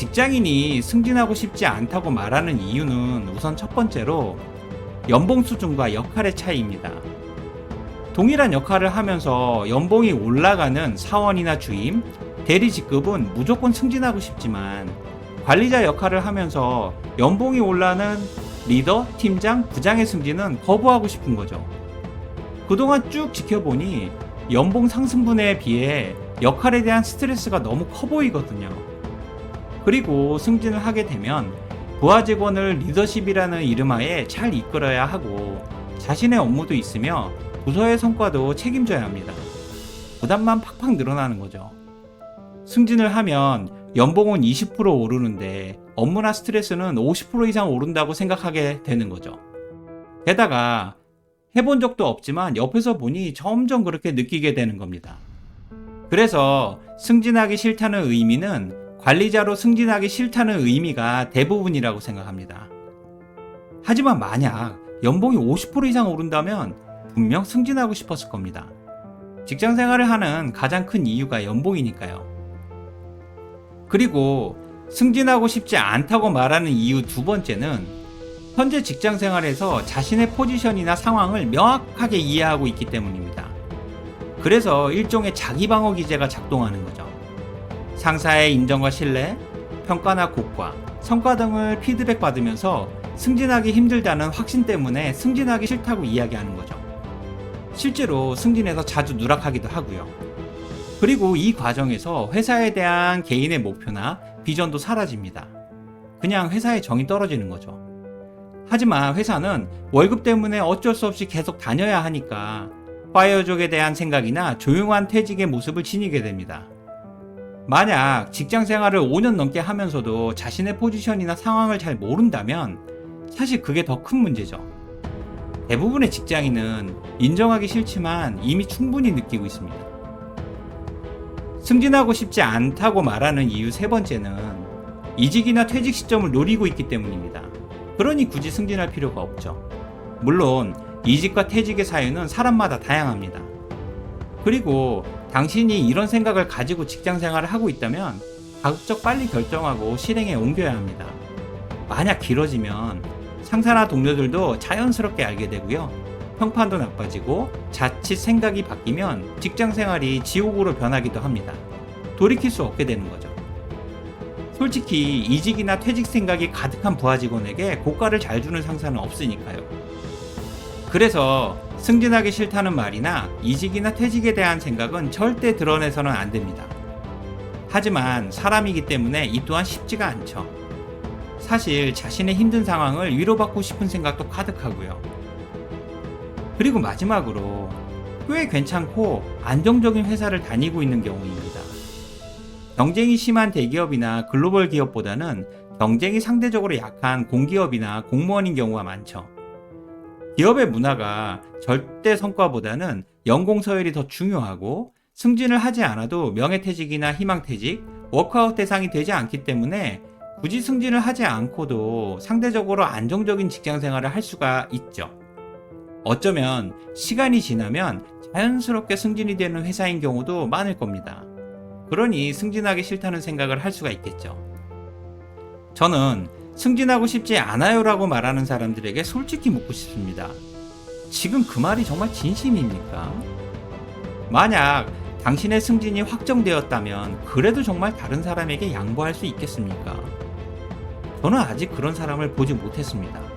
직장인이 승진하고 싶지 않다고 말하는 이유는 우선 첫 번째로 연봉 수준과 역할의 차이입니다. 동일한 역할을 하면서 연봉이 올라가는 사원이나 주임, 대리 직급은 무조건 승진하고 싶지만 관리자 역할을 하면서 연봉이 올라는 리더, 팀장, 부장의 승진은 거부하고 싶은 거죠. 그동안 쭉 지켜보니 연봉 상승분에 비해 역할에 대한 스트레스가 너무 커 보이거든요. 그리고 승진을 하게 되면 부하 직원을 리더십이라는 이름하에 잘 이끌어야 하고 자신의 업무도 있으며 부서의 성과도 책임져야 합니다. 부담만 팍팍 늘어나는 거죠. 승진을 하면 연봉은 20% 오르는데 업무나 스트레스는 50% 이상 오른다고 생각하게 되는 거죠. 게다가 해본 적도 없지만 옆에서 보니 점점 그렇게 느끼게 되는 겁니다. 그래서 승진하기 싫다는 의미는 관리자로 승진하기 싫다는 의미가 대부분이라고 생각합니다. 하지만 만약 연봉이 50% 이상 오른다면 분명 승진하고 싶었을 겁니다. 직장 생활을 하는 가장 큰 이유가 연봉이니까요. 그리고 승진하고 싶지 않다고 말하는 이유 두 번째는 현재 직장 생활에서 자신의 포지션이나 상황을 명확하게 이해하고 있기 때문입니다. 그래서 일종의 자기 방어 기제가 작동하는 거죠. 상사의 인정과 신뢰, 평가나 고과, 성과 등을 피드백 받으면서 승진하기 힘들다는 확신 때문에 승진하기 싫다고 이야기하는 거죠. 실제로 승진해서 자주 누락하기도 하고요. 그리고 이 과정에서 회사에 대한 개인의 목표나 비전도 사라집니다. 그냥 회사의 정이 떨어지는 거죠. 하지만 회사는 월급 때문에 어쩔 수 없이 계속 다녀야 하니까 파이어족에 대한 생각이나 조용한 퇴직의 모습을 지니게 됩니다. 만약 직장 생활을 5년 넘게 하면서도 자신의 포지션이나 상황을 잘 모른다면 사실 그게 더 큰 문제죠. 대부분의 직장인은 인정하기 싫지만 이미 충분히 느끼고 있습니다. 승진하고 싶지 않다고 말하는 이유 세 번째는 이직이나 퇴직 시점을 노리고 있기 때문입니다. 그러니 굳이 승진할 필요가 없죠. 물론 이직과 퇴직의 사유는 사람마다 다양합니다. 그리고 당신이 이런 생각을 가지고 직장 생활을 하고 있다면 가급적 빨리 결정하고 실행에 옮겨야 합니다. 만약 길어지면 상사나 동료들도 자연스럽게 알게 되고요. 평판도 나빠지고 자칫 생각이 바뀌면 직장 생활이 지옥으로 변하기도 합니다. 돌이킬 수 없게 되는 거죠. 솔직히 이직이나 퇴직 생각이 가득한 부하 직원에게 고가를 잘 주는 상사는 없으니까요. 그래서 승진하기 싫다는 말이나 이직이나 퇴직에 대한 생각은 절대 드러내서는 안 됩니다. 하지만 사람이기 때문에 이 또한 쉽지가 않죠. 사실 자신의 힘든 상황을 위로받고 싶은 생각도 가득하고요. 그리고 마지막으로 꽤 괜찮고 안정적인 회사를 다니고 있는 경우입니다. 경쟁이 심한 대기업이나 글로벌 기업보다는 경쟁이 상대적으로 약한 공기업이나 공무원인 경우가 많죠. 기업의 문화가 절대 성과보다는 연공 서열이 더 중요하고 승진을 하지 않아도 명예퇴직이나 희망퇴직, 워크아웃 대상이 되지 않기 때문에 굳이 승진을 하지 않고도 상대적으로 안정적인 직장 생활을 할 수가 있죠. 어쩌면 시간이 지나면 자연스럽게 승진이 되는 회사인 경우도 많을 겁니다. 그러니 승진하기 싫다는 생각을 할 수가 있겠죠. 저는 승진하고 싶지 않아요 라고 말하는 사람들에게 솔직히 묻고 싶습니다. 지금 그 말이 정말 진심입니까? 만약 당신의 승진이 확정되었다면 그래도 정말 다른 사람에게 양보할 수 있겠습니까? 저는 아직 그런 사람을 보지 못했습니다.